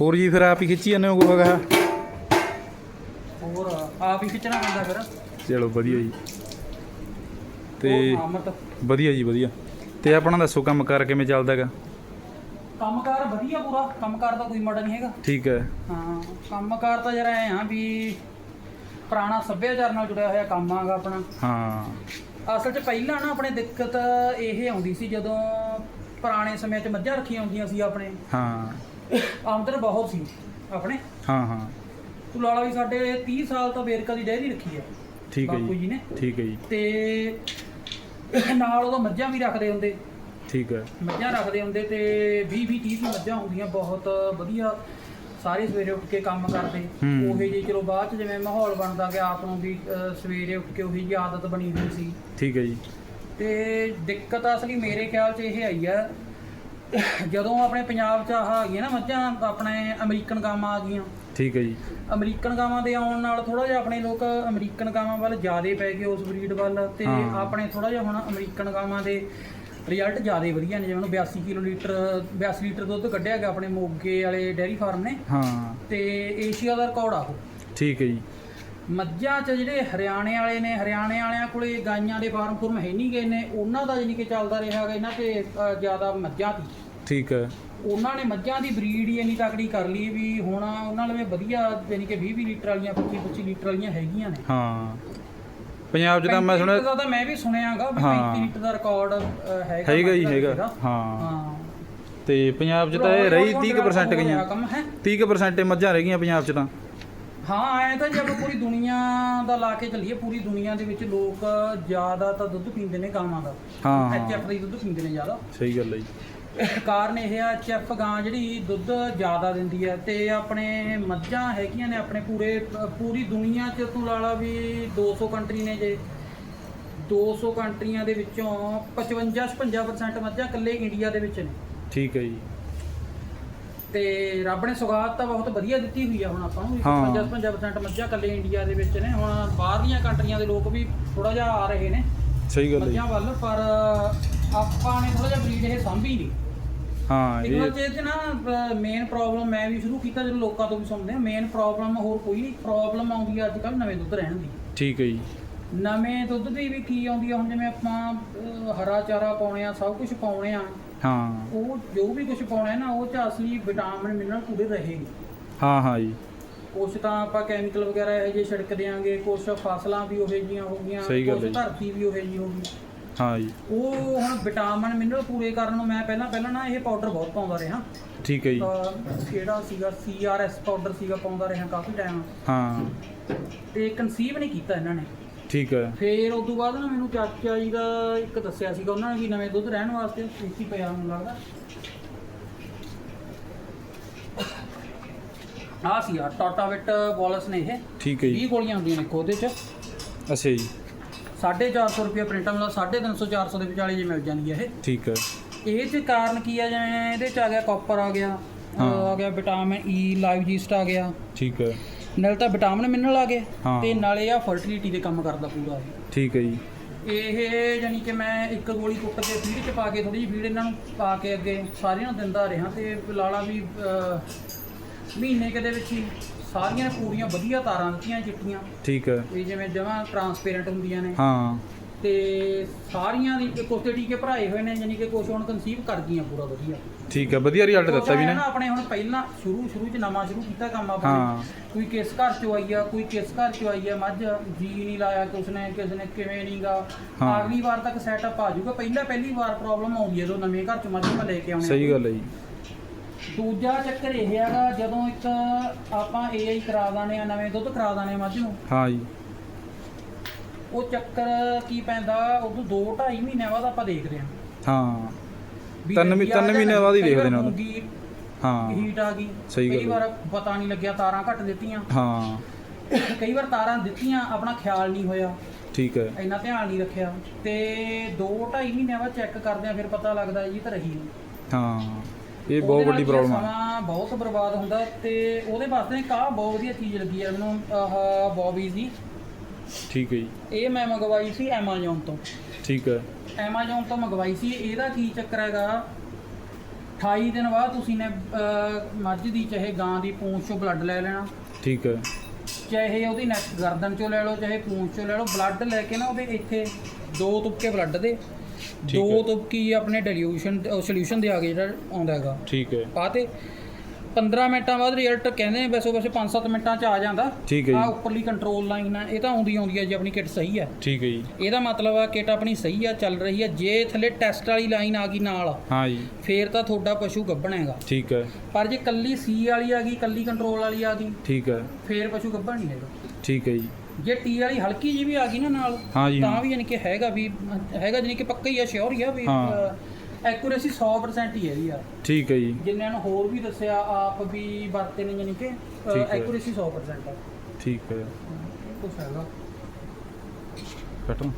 ਹੋਰ ਜੀ ਫਿਰ ਆਪ ਹੀ ਖਿੱਚੀ ਜਾਂਦੇ ਹੋ ਕੋਈ ਹੈਗਾ ਹੋਰ ਆਪ ਹੀ ਖਿੱਚਣਾ ਪੈਂਦਾ ਫਿਰ। ਚਲੋ ਵਧੀਆ ਜੀ। ਤੇ ਵਧੀਆ ਜੀ ਵਧੀਆ। ਤੇ ਆਪਣਾ ਦੱਸੋ ਕੰਮ ਕਰ ਕਿਵੇਂ ਚੱਲਦਾ ਹੈਗਾ? ਕੰਮਕਾਰ ਵਧੀਆ ਪੂਰਾ ਕੰਮਕਾਰ ਦਾ ਕੋਈ ਮਾੜਾ ਨਹੀਂ ਹੈਗਾ। ਠੀਕ ਹੈ। ਹਾਂ ਕੰਮਕਾਰ ਤਾਂ ਜਰਾ ਐ ਆ ਵੀ ਪੁਰਾਣਾ ਸੱਭਿਆਚਾਰ ਨਾਲ ਜੁੜਿਆ ਹੋਇਆ ਕੰਮ ਆਗਾ ਆਪਣਾ। ਹਾਂ। ਅਸਲ 'ਚ ਪਹਿਲਾਂ ਨਾ ਆਪਣੇ ਦਿੱਕਤ ਇਹ ਆਉਂਦੀ ਸੀ ਜਦੋਂ ਪੁਰਾਣੇ ਸਮੇਂ 'ਚ ਮੱਝਾਂ ਰੱਖੀਆਂ ਹੁੰਦੀਆਂ ਸੀ ਆਪਣੇ। ਹਾਂ। ਆਮਦਨ ਬਹੁਤ ਸੀ ਆਪਣੇ। ਹਾਂ ਹਾਂ। ਤੂੰ ਲਾਲਾ ਵੀ ਸਾਡੇ 30 ਸਾਲ ਤੋਂ ਵੇਰਕਾ ਦੀ ਡੈਰੀ ਰੱਖੀ ਆ ਠੀਕ ਹੈ ਬਾਪੂ ਜੀ ਜੀ ਨੇ। ਠੀਕ ਹੈ ਜੀ। ਤੇ ਨਾਲ ਉਦੋਂ ਮੱਝਾਂ ਵੀ ਰੱਖਦੇ ਹੁੰਦੇ। ਠੀਕ ਹੈ। ਮੱਝਾਂ ਰੱਖਦੇ ਹੁੰਦੇ ਤੇ 20 20 30 ਮੱਝਾਂ ਹੁੰਦੀਆਂ ਬਹੁਤ ਵਧੀਆ। ਸਾਰੇ ਸਵੇਰੇ ਉੱਠ ਕੇ ਕੰਮ ਕਰਦੇ। ਹੂੰ। ਉਹੇ ਜੀ ਚਲੋ ਬਾਅਦ ਚ ਜਿਵੇਂ ਮਾਹੌਲ ਬਣਦਾ ਗਿਆ ਆਪ ਨੂੰ ਵੀ ਅਹ, ਸਵੇਰੇ ਉੱਠ ਕੇ ਉਹੀ ਜੀ ਆਦਤ ਬਣੀ ਹੋਈ ਸੀ। ਠੀਕ ਹੈ ਜੀ। ਤੇ ਦਿੱਕਤ ਅਸਲੀ ਮੇਰੇ ਖਿਆਲ 'ਚ ਇਹ ਆਈ ਆ ਜਦੋਂ ਆਪਣੇ ਪੰਜਾਬ 'ਚ ਆਹ ਆ ਗਈਆਂ ਨਾ ਮੱਝਾਂ ਆਪਣੇ ਅਮਰੀਕਨ ਗਾਵਾਂ ਆ ਗਈਆਂ। ਠੀਕ ਹੈ ਜੀ। ਅਮਰੀਕਨ ਗਾਵਾਂ ਦੇ ਆਉਣ ਨਾਲ ਥੋੜਾ ਜਿਹਾ ਆਪਣੇ ਲੋਕ ਅਮਰੀਕਨ ਗਾਵਾਂ ਵੱਲ ਜ਼ਿਆਦੇ ਪੈ ਗਏ ਉਸ ਬਰੀਡ ਵੱਲ ਤੇ। ਆਪਣੇ ਥੋੜਾ ਜਿਹਾ ਹੁਣ ਅਮਰੀਕਨ ਗਾਵਾਂ ਦੇ ਰਿਜ਼ਲਟ ਜ਼ਿਆਦੇ ਵਧੀਆ ਨੇ। ਜਿਵੇਂ ਹੁਣ 82 ਕਿਲੋ ਲੀਟਰ 82 ਲੀਟਰ ਦੁੱਧ ਕੱਢਿਆ ਗਿਆ ਆਪਣੇ ਮੋਗੇ ਵਾਲੇ ਡੈਰੀ ਫਾਰਮ ਨੇ। ਹਾਂ। ਤੇ ਏਸ਼ੀਆ ਦਾ ਰਿਕਾਰਡ ਆ ਉਹ। ਠੀਕ ਹੈ ਜੀ। ਮੱਝਾਂ 'ਚ ਜਿਹੜੇ ਹਰਿਆਣੇ ਵਾਲੇ ਨੇ ਹਰਿਆਣੇ ਵਾਲਿਆਂ ਕੋਲੇ ਗਾਈਆਂ ਦੇ ਫਾਰਮ ਫੁਰਮ ਹੈ ਨਹੀਂ ਗਏ ਨੇ ਉਹਨਾਂ ਦਾ ਜਾਨੀ ਕਿ ਚੱਲਦਾ ਰਿਹਾ ਹੈਗਾ ਇਹਨਾਂ ਤੇ ਅ, ਜ਼ਿਆਦਾ ਮੱਝਾਂ ਦੀ ਠੀਕ ਹੈ। ਉਹਨਾਂ ਨੇ ਮੱਝਾਂ ਦੀ ਬਰੀਡ ਹੀ ਇੰਨੀ ਤਕੜੀ ਕਰ ਲਈ ਵੀ ਹੁਣ ਉਹਨਾਂ ਲਵੇ ਵਧੀਆ ਜਾਨੀ ਕਿ 20 20 ਲੀਟਰ ਵਾਲੀਆਂ 25 25 ਲੀਟਰ ਵਾਲੀਆਂ ਹੈਗੀਆਂ ਨੇ। ਹਾਂ। ਪੰਜਾਬ 'ਚ ਤਾਂ ਮੈਂ 35 ਸੁਣਿਆ ਦਾ ਤਾਂ ਮੈਂ ਵੀ ਸੁਣਿਆਗਾ ਵੀ ਹਾਂ। 35 ਲੀਟਰ ਦਾ ਰਿਕਾਰਡ ਹੈਗਾ ਹੈਗਾ ਹੀ ਹੈਗਾ। ਹਾਂ। ਹਾਂ। ਤੇ ਪੰਜਾਬ 'ਚ ਤਾਂ ਇਹ ਰਹੀ 30% ਹੋ ਰਿਹਾ ਗਈਆਂ। ਕੰਮ ਹੈ। 30% ਮੱਝਾਂ ਰਹਿ ਗਈਆਂ ਪੰਜਾਬ 'ਚ ਤਾਂ। ਹਾਂ ਐ ਤਾਂ ਜੇ ਆਪਾਂ ਪੂਰੀ ਦੁਨੀਆ ਦਾ ਲਾ ਕੇ ਚੱਲੀਏ ਪੂਰੀ ਦੁਨੀਆ ਦੇ ਵਿੱਚ ਲੋਕ ਜ਼ਿਆਦਾ ਤਾਂ ਦੁੱਧ ਪੀਂਦੇ ਨੇ ਗਾਵਾਂ ਦਾ। ਹਾਂ ਦਾ ਹੀ ਦੁੱਧ ਪੀਂਦੇ ਨੇ ਜ਼ਿਆਦਾ। ਸਹੀ ਗੱਲ ਹੈ ਜੀ। ਕਾਰਨ ਇਹ ਆ ਐਚਐਫ ਗਾਂ ਜਿਹੜੀ ਦੁੱਧ ਜ਼ਿਆਦਾ ਦਿੰਦੀ ਹੈ ਤੇ ਆਪਣੇ ਮੱਝਾਂ ਹੈਗੀਆਂ ਨੇ ਆਪਣੇ ਪੂਰੇ ਪੂਰੀ ਦੁਨੀਆ 'ਚ ਤੂੰ ਲਾ ਲਾ ਵੀ 200 ਕੰਟਰੀ ਨੇ ਜੇ। 200 ਕੰਟਰੀਆਂ ਦੇ ਵਿੱਚੋਂ 55 56% ਮੱਝਾਂ ਇਕੱਲੇ ਇੰਡੀਆ ਦੇ ਵਿੱਚ ਨੇ। ਠੀਕ ਹੈ ਜੀ। ਤੇ ਰੱਬ ਨੇ ਸੁਗਾਤ ਤਾਂ ਬਹੁਤ ਵਧੀਆ ਦਿੱਤੀ ਹੋਈ ਆ ਹੁਣ ਆਪਾਂ ਨੂੰ। ਵੀ ਹਾਂ। 55 55% ਮੱਝਾਂ ਇਕੱਲੇ ਇੰਡੀਆ ਦੇ ਵਿੱਚ ਨੇ। ਹੁਣ ਬਾਹਰਲੀਆਂ ਕੰਟਰੀਆਂ ਦੇ ਲੋਕ ਵੀ ਥੋੜਾ ਜਿਹਾ ਆ ਰਹੇ ਨੇ। ਸਹੀ ਗੱਲ ਹੈ ਮੱਝਾਂ ਵੱਲ ਪਰ ਆਪਾਂ ਨੇ ਥੋੜਾ ਜਿਹਾ ਬਰੀਡ ਇਹ ਸਾਂਭੀ ਨਹੀਂ ਹਾਂ ਇਹ ਤੇ ਨਾ ਮੇਨ ਪ੍ਰੋਬਲਮ ਮੈਂ ਵੀ ਸ਼ੁਰੂ ਕੀਤਾ ਜਦੋਂ ਲੋਕਾਂ ਤੋਂ ਵੀ ਸੁਣਦੇ ਆ। ਮੇਨ ਪ੍ਰੋਬਲਮ ਹੋਰ ਕੋਈ ਨਹੀਂ ਪ੍ਰੋਬਲਮ ਆਉਂਦੀ ਆ ਅੱਜ ਕੱਲ ਨਵੇਂ ਦੁੱਧ ਰਹਿਣ ਦੀ। ਠੀਕ ਹੈ ਜੀ। ਨਵੇਂ ਦੁੱਧ ਦੀ ਵੀ ਕੀ ਆਉਂਦੀ ਆ? ਹੁਣ ਜਿਵੇਂ ਆਪਾਂ ਹਰਾ ਚਾਰਾ ਪਾਉਣੇ ਆ ਸਭ ਕੁਝ ਪਾਉਣੇ ਆ। ਹਾਂ। ਉਹ ਜੋ ਵੀ ਕੁਝ ਪਾਉਣਾ ਹੈ ਨਾ ਉਹ ਚ ਅਸਲੀ ਵਿਟਾਮਿਨ ਮਿਨਰਲ ਪੂਰੇ ਰਹੇਗੇ। ਹਾਂ ਹਾਂ ਜੀ। ਕੁਛ ਤਾਂ ਆਪਾਂ ਕੈਮੀਕਲ ਵਗੈਰਾ ਇਹੋ ਜਿਹੇ ਛਿੜਕ ਦਿਆਂਗੇ ਕੁਛ ਫਸਲਾਂ ਵੀ ਉਹੋ ਜਿਹੀਆਂ ਹੋ ਗਈਆਂ ਸਹੀ ਗੱਲ ਹੈ ਕੁਛ ਜੀ। ਧਰਤੀ ਵੀ ਉਹੋ ਜਿਹੀ ਹੋ ਗਈ। ਹਾਂ ਜੀ। ਉਹ ਹੁਣ ਵਿਟਾਮਿਨ ਮਿਨਰਲ ਪੂਰੇ ਕਰਨ ਨੂੰ ਮੈਂ ਪਹਿਲਾਂ ਪਹਿਲਾਂ ਨਾ ਇਹ ਪਾਊਡਰ ਬਹੁਤ ਪਾਉਂਦਾ ਰਿਹਾ। ਠੀਕ ਹੈ ਜੀ। ਕਿਹੜਾ ਸੀਗਾ ਸੀਆਰਐਸ ਪਾਊਡਰ ਸੀਗਾ ਪਾਉਂਦਾ ਰਿਹਾ ਕਾਫੀ ਟਾਈਮ ਹਾਂ। ਤੇ ਕਨਸੀਵ ਨਹੀਂ ਕੀਤਾ ਇਹਨਾਂ ਨੇ। ਠੀਕ ਹੈ। ਫੇਰ ਉਸ ਤੋਂ ਬਾਅਦ ਨਾ ਮੈਨੂੰ ਚਾਚਾ ਜੀ ਦਾ ਇੱਕ ਦੱਸਿਆ ਸੀਗਾ ਉਹਨਾਂ ਨੇ ਵੀ ਨਵੇਂ ਦੁੱਧ ਰਹਿਣ ਵਾਸਤੇ ਇੱਥੇ ਪਿਆ ਮੈਨੂੰ ਲੱਗਦਾ। ਆ ਸੀ ਆ ਟਾਟਾਵਿਟ ਵਾਲਸ ਨੇ ਇਹ। ਠੀਕ ਹੈ 20 ਜੀ ਗੋਲੀਆਂ ਹੁੰਦੀਆਂ ਨੇ ਉਹਦੇ ਚ। ਅੱਛਾ ਜੀ। 450 ਰੁਪਏ ਪ੍ਰਿੰਟਰ ਮਿਲਦਾ 350 400 ਦੇ ਵਿਚਾਲੇ ਜੇ ਮਿਲ ਜਾਂਦੀ ਹੈ ਇਹ। ਠੀਕ ਹੈ। ਇਹ ਚ ਕਾਰਨ ਕੀ ਆ ਜਿਵੇਂ ਇਹਦੇ ਚ ਆ ਗਿਆ ਕਾਪਰ ਆ ਗਿਆ। ਆ ਗਿਆ ਵਿਟਾਮਿਨ ਈ ਲਾਈਵ ਜੀਸਟ ਆ ਗਿਆ। ਠੀਕ ਹੈ। ਨਾਲ ਤਾਂ ਵਿਟਾਮਿਨ ਮਿਨਰਲ ਆ ਗਏ ਹਾਂ। ਤੇ ਨਾਲੇ ਆ ਫਰਟੀਲਿਟੀ ਦੇ ਕੰਮ ਕਰਦਾ ਪੂਰਾ ਠੀਕ ਹੈ ਜੀ। ਇਹ ਜਾਨੀ ਕਿ ਮੈਂ ਇੱਕ ਗੋਲੀ ਕੁੱਟ ਕੇ ਫੀਡ ਚ ਪਾ ਕੇ ਥੋੜੀ ਜਿਹੀ ਫੀਡ ਇਹਨਾਂ ਨੂੰ ਪਾ ਕੇ ਅੱਗੇ ਸਾਰਿਆਂ ਨੂੰ ਦਿੰਦਾ ਰਿਹਾ ਤੇ ਲਾਲਾ ਵੀ ਅਹ, ਮਹੀਨੇ ਕੁ ਦੇ ਵਿੱਚ ਹੀ ਸਾਰੀਆਂ ਪੂਰੀਆਂ ਵਧੀਆ ਤਾਰਾਂ ਦਿੱਤੀਆਂ ਚਿੱਟੀਆਂ। ਠੀਕ ਹੈ। ਇਹ ਜਿਵੇਂ ਜਮਾਂ ਟਰਾਂਸਪੇਰੈਂਟ ਹੁੰਦੀਆਂ ਨੇ। ਹਾਂ। ਤੇ ਸਾਰੀਆਂ ਦੀ ਕੁਛ ਤੇ ਟੀਕੇ ਭਰਾਏ ਹੋਏ ਨੇ ਜਾਨੀ ਕਿ ਕੁਛ ਹੁਣ ਕਨਸੀਵ ਕਰ ਗਈਆਂ ਪੂਰਾ ਵਧੀਆ। ਠੀਕ ਹੈ ਵਧੀਆ ਰਿਜ਼ਲਟ ਦਿੱਤਾ ਵੀ ਨੇ। ਨਾ ਆਪਣੇ ਹੁਣ ਪਹਿਲਾਂ ਸ਼ੁਰੂ ਸ਼ੁਰੂ ਚ ਨਵਾਂ ਸ਼ੁਰੂ ਕੀਤਾ ਕੰਮ ਹਾਂ। ਕੋਈ ਕਿਸ ਘਰ ਚੋਂ ਆਈ ਆ ਕੋਈ ਕਿਸ ਘਰ ਚੋਂ ਆਈ ਆ ਮੱਝ ਜੀ ਨਹੀਂ ਲਾਇਆ ਕਿਸ ਨੇ ਕਿਸ ਨੇ ਕਿਵੇਂ ਨਹੀਂਗਾ ਹਾਂ। ਅਗਲੀ ਵਾਰ ਤੱਕ ਸੈਟਅਪ ਆ ਜਾਊਗਾ। ਪਹਿਲਾਂ ਪਹਿਲੀ ਵਾਰ ਪ੍ਰੋਬਲਮ ਆਉਂਦੀ ਹੈ ਜਦੋਂ ਨਵੇਂ ਘਰ ਚ ਮੱਝ ਆਪਾਂ ਲੈ ਕੇ ਆਉਣੇ। ਸਹੀ ਗੱਲ ਹੈ ਜੀ। ਦੂਜਾ ਚੱਕਰ ਇਹ ਹੈਗਾ ਜਦੋਂ ਇੱਕ ਆਪਾਂ ਏਆਈ ਕਰਾ ਦਾਨੇ ਆ ਨਵੇਂ ਦੁੱਧ ਕਰਾ ਦਾਨੇ ਆ ਮੱਝ ਨੂੰ। ਹਾਂ ਜੀ। ਉਹ ਚੱਕਰ ਕੀ ਪੈਂਦਾ ਉਦੋਂ 2 2.5 ਮਹੀਨਿਆਂ ਬਾਅਦ ਆਪਾਂ ਦੇਖਦੇ ਹਾਂ। ਹਾਂ। ਵੀ ਤਿੰਨ ਮਹੀ- ਤਿੰਨ ਮਹੀਨਿਆਂ ਬਾਅਦ ਹੀ ਕਈ ਵਾਰ ਦੇਖਦੇ ਨੇ ਉਦੋਂ। ਮੂੰਗੀ ਹਾਂ। ਹੀਟ ਆ ਗਈ। ਸਹੀ ਗੱਲ ਕਈ ਹੈ। ਵਾਰ ਪਤਾ ਨਹੀਂ ਲੱਗਿਆ ਤਾਰਾਂ ਘੱਟ ਦਿੱਤੀਆਂ। ਹਾਂ। ਕਈ ਵਾਰ ਤਾਰਾਂ ਦਿੱਤੀਆਂ ਆਪਣਾ ਖਿਆਲ ਨਹੀਂ ਹੋਇਆ। ਠੀਕ ਹੈ। ਇੰਨਾ ਧਿਆਨ ਨਹੀਂ ਰੱਖਿਆ। ਤੇ 2 2.5 ਮਹੀਨਿਆਂ ਬਾਅਦ ਚੈੱਕ ਕਰਦੇ ਆ ਫਿਰ ਪਤਾ ਲੱਗਦਾ ਜੀ ਤਾਂ ਰਹੀ ਨਹੀਂ। ਹਾਂ। ਇਹ ਉਹਦੇ ਬਹੁਤ ਨਾਲ ਵੱਡੀ ਕੀ ਆ, ਪ੍ਰੋਬਲਮ ਆ। ਸਮਾਂ ਬਹੁਤ ਬਰਬਾਦ ਹੁੰਦਾ ਤੇ ਉਹਦੇ ਵਾਸਤੇ ਇੱਕ ਆਹ ਬਹੁਤ ਵਧੀਆ ਚੀਜ਼ ਲੱਗੀ ਆ ਮੈਨੂੰ ਆਹ ਬੋਬੀ ਦੀ ਠੀਕ ਹੈ ਜੀ। ਇਹ ਮੈਂ ਮੰਗਵਾਈ ਸੀ Amazon ਤੋਂ। ਠੀਕ ਹੈ। Amazon ਤੋਂ ਮੰਗਵਾਈ ਸੀ। ਇਹਦਾ ਕੀ ਚੱਕਰ ਹੈਗਾ? 28 ਦਿਨ ਬਾਅਦ ਤੁਸੀਂ ਨੇ ਅਹ, ਮੱਝ ਦੀ ਚਾਹੇ ਗਾਂ ਦੀ ਪੂੰਛ ਚੋਂ ਬਲੱਡ ਲੈ ਲੈਣਾ। ਠੀਕ ਹੈ। ਚਾਹੇ ਉਹਦੀ ਨੈਕ ਗਰਦਨ ਚੋਂ ਲੈ ਲਓ ਚਾਹੇ ਪੂੰਛ ਚੋਂ ਲੈ ਲਓ ਬਲੱਡ ਲੈ ਕੇ ਨਾ ਉਹਦੇ ਇੱਥੇ ਦੋ ਤੁਪਕੇ ਬਲੱਡ ਦੇ। ਹੈ। ਦੋ ਤੁਪਕੀ ਆਪਣੇ ਡਿਲੂਸ਼ਨ ਸੋਲੂਸ਼ਨ ਦੇ ਆ ਗਏ ਜਿਹੜਾ ਆਉਂਦਾ ਹੈਗਾ। ਠੀਕ ਹੈ। ਪਾਤੇ 15 ਮਿੰਟਾਂ ਬਾਅਦ ਰਿਜ਼ਲਟ ਕਹਿੰਦੇ ਵੈਸੇ ਵੈਸੇ 5-7 ਮਿੰਟਾਂ ਚ ਆ ਜਾਂਦਾ। ਠੀਕ ਹੈ ਆ ਉੱਪਰਲੀ ਕੰਟਰੋਲ ਲਾਈਨ ਆ ਇਹ ਤਾਂ ਆਉਂਦੀ ਆਉਂਦੀ ਹੈ ਜੇ ਆਪਣੀ ਕਿਟ ਸਹੀ ਹੈ। ਠੀਕ ਹੈ ਜੀ। ਇਹਦਾ ਮਤਲਬ ਆ ਕਿਟ ਆਪਣੀ ਸਹੀ ਆ ਚੱਲ ਰਹੀ ਆ ਜੇ ਥੱਲੇ ਟੈਸਟ ਵਾਲੀ ਲਾਈਨ ਆ ਗਈ ਨਾਲ ਹਾਂ ਜੀ। ਫੇਰ ਤਾਂ ਤੁਹਾਡਾ ਪਸ਼ੂ ਗੱਭਣ ਹੈਗਾ ਠੀਕ ਹੈ। ਪਰ ਜੇ ਕੱਲੀ ਸੀ ਵਾਲੀ ਆ ਗਈ ਕੱਲੀ ਕੰਟਰੋਲ ਵਾਲੀ ਆ ਗਈ ਠੀਕ ਹੈ। ਫੇਰ ਪਸ਼ੂ ਗੱਭਣ ਨਹੀਂ ਹੈਗਾ। ਠੀਕ ਹੈ ਜੀ। ਜੇ ਟੀ ਵਾਲੀ ਹਲਕੀ ਜੀ ਵੀ ਆ ਗਈ ਨਾ ਨਾਲ ਹਾਂ ਜੀ। ਤਾਂ ਹਾਂ ਵੀ ਯਾਨੀ ਕਿ ਹੈਗਾ ਵੀ ਹੈਗਾ ਜਾਨੀ ਕਿ ਪੱਕਾ ਹੀ ਆ ਸ਼ੋਰ ਹੀ ਆ ਵੀ ਹਾਂ। ਐਕੂਰੇਸੀ 100% ਹੀ ਹੈ ਇਹਦੀ ਆ। ਠੀਕ ਹੈ ਜੀ। ਜਿੰਨਿਆਂ ਨੂੰ ਹੋਰ ਵੀ ਦੱਸਿਆ ਆਪ ਵੀ ਵਰਤੇ ਨੇ ਜਾਨੀ ਕਿ ਠੀਕ ਹੈ। ਐਕੂਰੇਸੀ 100% ਆ। ਠੀਕ ਹੈ। ਕੁਛ ਹੈਗਾ। ਕੱਟੋ